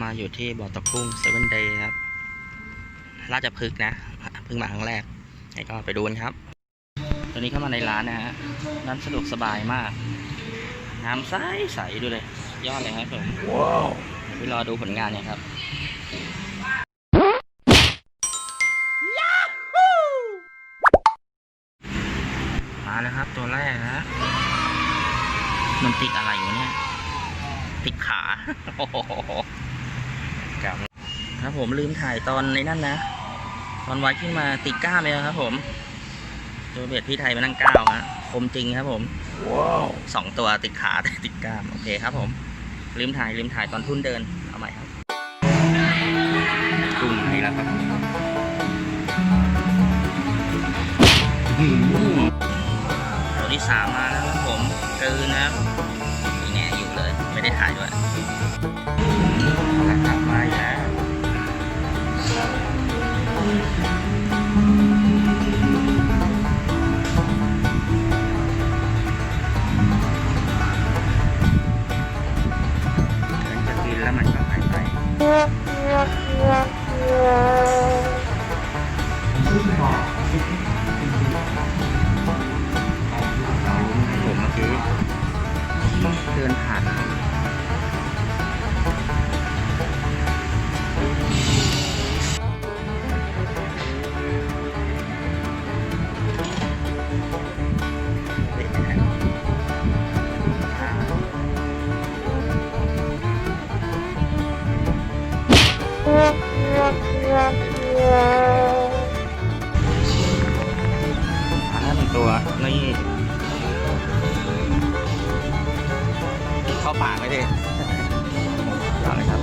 ผมตอนนี้เรามาอยู่ที่บ่อตกกุ้งเซเว่นเดย์ครับ ราชพฤกษ์นะเพิ่งมาครั้งแรกไงก็ไปดูกันครับ ตอนนี้เข้ามาในร้านนะฮะ ร้านสะดวกสบายมาก น้ำใสใสๆดูเลย ยอดเลยครับผม ว้าวไปรอดูผลงานเนี่ยครับมาแล้วครับตัวแรกนะ มันติดอะไรอยู่เนี่ย ติดขา โอ้โหครับ ครับผมลืมถ่ายตอนในนั่นนะ ตอนวัดขึ้นมาติดก้ามเลยครับ ผมตัวเบียดพี่ไทยมานั่งก้าวฮะคมจริงครับ ผมว้าวสองตัวติดขาแต่ติดก้ามโอเคครับ ผม ลืมถ่ายลืมถ่ายตอนทุ่นเดินเอาใหม่ครับกลุ่มไหนแล้วครับตัวที่สามมาแล้วครับผมเกินนะครับนี่แน่อยู่เลย ไม่ได้ถ่ายด้วยเอาละครับมาอีกแล้ว ผาปากไหมดิเอาเลยครับ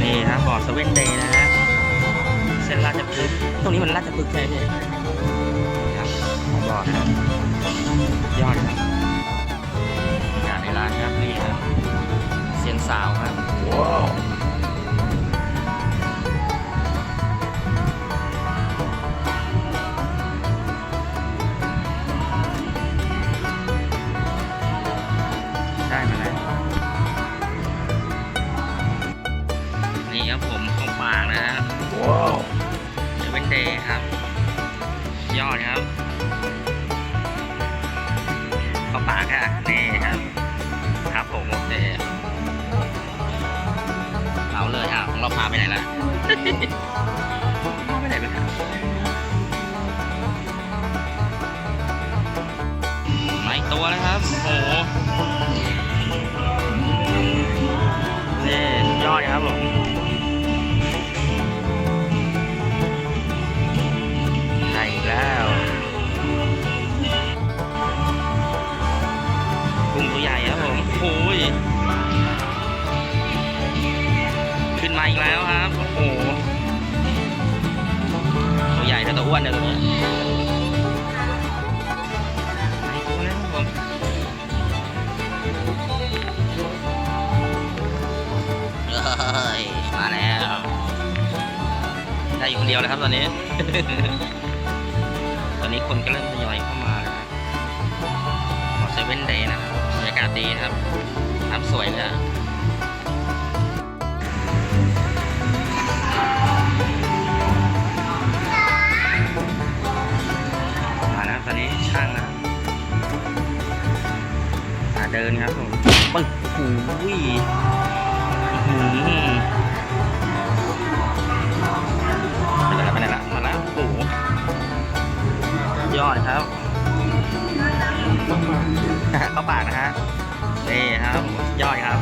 นี่ครับบอร์ดสเวนเดย์นะฮะ เส้นราชพฤกษ์ตรงนี้มันราชพฤกษ์ใช่ไหมพี่นี่ครับของบอร์ดครับยอดครับบรรยากาศในร้านครับนี่ครับ เสียงสาวครับว้าว อดครับเข้าปากค่ะนี่ครับ ครับผมโอเคเอาเลยอะของเราพาไปไหนละพาไปไหนไปครับมาอีกตัวแล้วครับโอ้โหนี่ยอดครับผม ยู่คนเดียวแล้วครับตอนนี้ ตอนนี้คนก็เริ่มทยอยเข้ามาแล้วหมอเซเว่นเดย์นะครับบรรยากาศดีนะครับน้ำสวยเลยมาแล้วตอนนี้ช่างนะมาเดินครับผมปึ้งโอ้ย เข้าปากนะฮะนี่ครับยอดครับ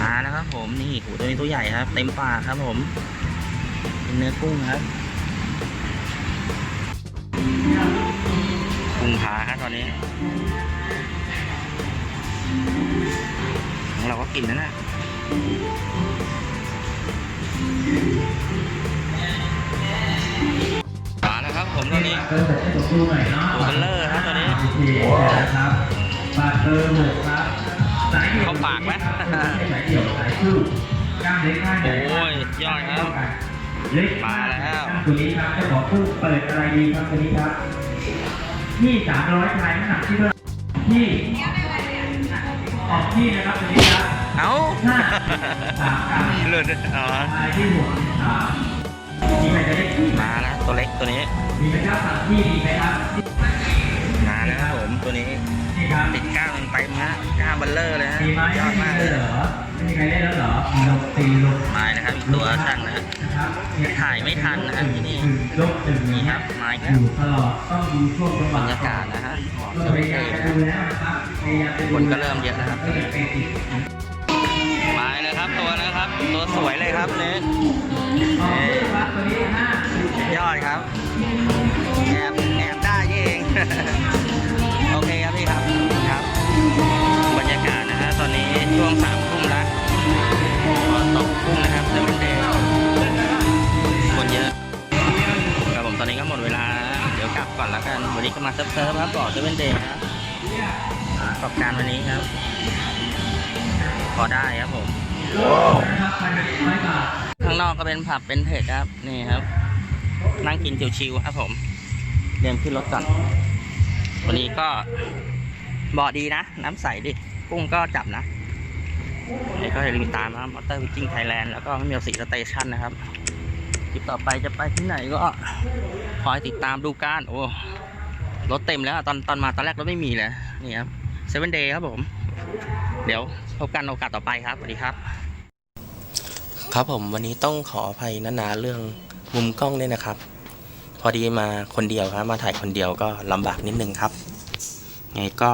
มาแล้วครับ ผมนี่หูตัวนี้ตัวใหญ่ครับ เต็มปากครับผมเป็นเนื้อกุ้งครับกุ้งผาครับตอนนี้ของเราก็กินนะนะ แล้วครับผมตอนนี้เริ่มจากตัวคู่หน่อยเนาะตัวเบลเลอร์ครับตอนนี้โอเคนะครับบาทเบอร์หกครับสายดี่ยวเข้าปากไหมสายเดี่ยวสายคู่กล้ามเล็กข้างใหญ่โอ้ยยอดครับเล็กมาแล้วตัวนี้ครับเจ้าของคู่เปิดอะไรดีครับตัวนี้ครับนี่สามร้อยชายน้ำหนักที่เท่าไหร่ที่ออกที่นะครับตัวนี้ครับเอ้าห้าสามครับหลุดอ๋อหมายที่หกสาม มีใครจะได้ที่ไหมมาแล้วตัวเล็กตัวนี้มีไหมครับสั่งที่ดีไหมครับมาแล้วครับผมตัวนี้นี่ครับติดก้าวเต็มๆฮะก้าวเบัลเลอร์เลยฮะมีไหมยอดมากไม่เลมียเหรอไม่มีใครได้แล้วเหรอลบตีลบมานะครับอีกตัวช่างนะฮะนะครับถ่ายไม่ทันนะฮะที่นี่ลบตึงนี่ครับมาอีกอแล้วยู่ตลอดต้องดูช่วงจังหบรวะรยากาศนะฮะก็พยายามจะดูแล้วนะครับพยายามจะดูคนก็เริ่มเยอะนะครับก็จะเป็นอีกมาเลยครับตัวนะครับ ตัวสวยเลยครับนี่อ๋อครับตัวนี้ห้า ยอดครับ แอบแอบได้เอง โอเคครับพี่ครับครับ บรรยากาศนะฮะตอนนี้ช่วงสามทุ่มแล้วพอตกกุ้งนะครับเซเว่นเดย์คนเยอะครับผมตอนนี้ก็หมดเวลา เดี๋ยวกลับก่อนแล้วกัน วันนี้ก็มาเซิร์ฟเซิร์ฟครับต่อเซเว่นเดย์ครับประกอบการวันนี้ครับ พอได้ครับผม ว้าทข้างนอกก็เป็นผับเป็นเทคครับ นี่ครับ นั่งกินชิวๆครับผมเดินขึ้นรถก่อนวันนี้ก็บาะดีนะ น้ำใสดิกุ้งก็จับนะนี่ก็อย่าลืมตามนะครับมอเตอร์วิจิ้งไทยแลนด์แล้วก็ไม่มีสีสเตชันนะครับคลิปต่อไปจะไปที่ไหนก็คอยติดตามดูกันโอ้รถเต็มแล้วตอนตอนมาตอนแรกรถไม่มีเลยนี่ครับเซเว่นเดย์ครับผม เดี๋ยวพบกันโอกาสต่อไปครับสวัสดีครับ ครับผมวันนี้ต้องขออภัยนานาเรื่องมุมกล้องด้วยนะครับ พอดีมาคนเดียวครับ มาถ่ายคนเดียวก็ลำบากนิดนึงครับไงก็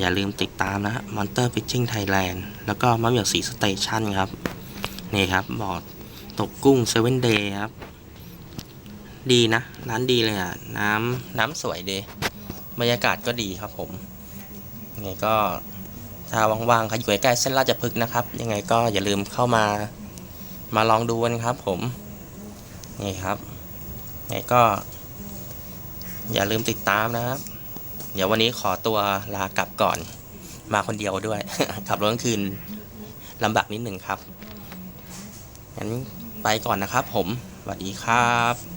อย่าลืมติดตามนะฮะ Monster Fishing Thailand แล้วก็มะเหมี่ยวสีสเตชันครับ นี่ครับบอร์ดตกกุ้ง7 Day ครับ ดีนะ ร้านดีเลยอะ น้ำน้ำสวยดี บรรยากาศก็ดีครับผมไงก็ ถ้าว่างๆใครอยู่ใกล้ๆเส้นราชพฤกษ์นะครับ ยังไงก็อย่าลืมเข้ามามาลองดูกันครับผม นี่ครับไงก็ อย่าลืมติดตามนะครับ เดี๋ยววันนี้ขอตัวลากลับก่อน มาคนเดียวด้วย ขับรถกลางคืนลำบากนิดหนึ่งครับงั้นไปก่อนนะครับผมสวัสดีครับ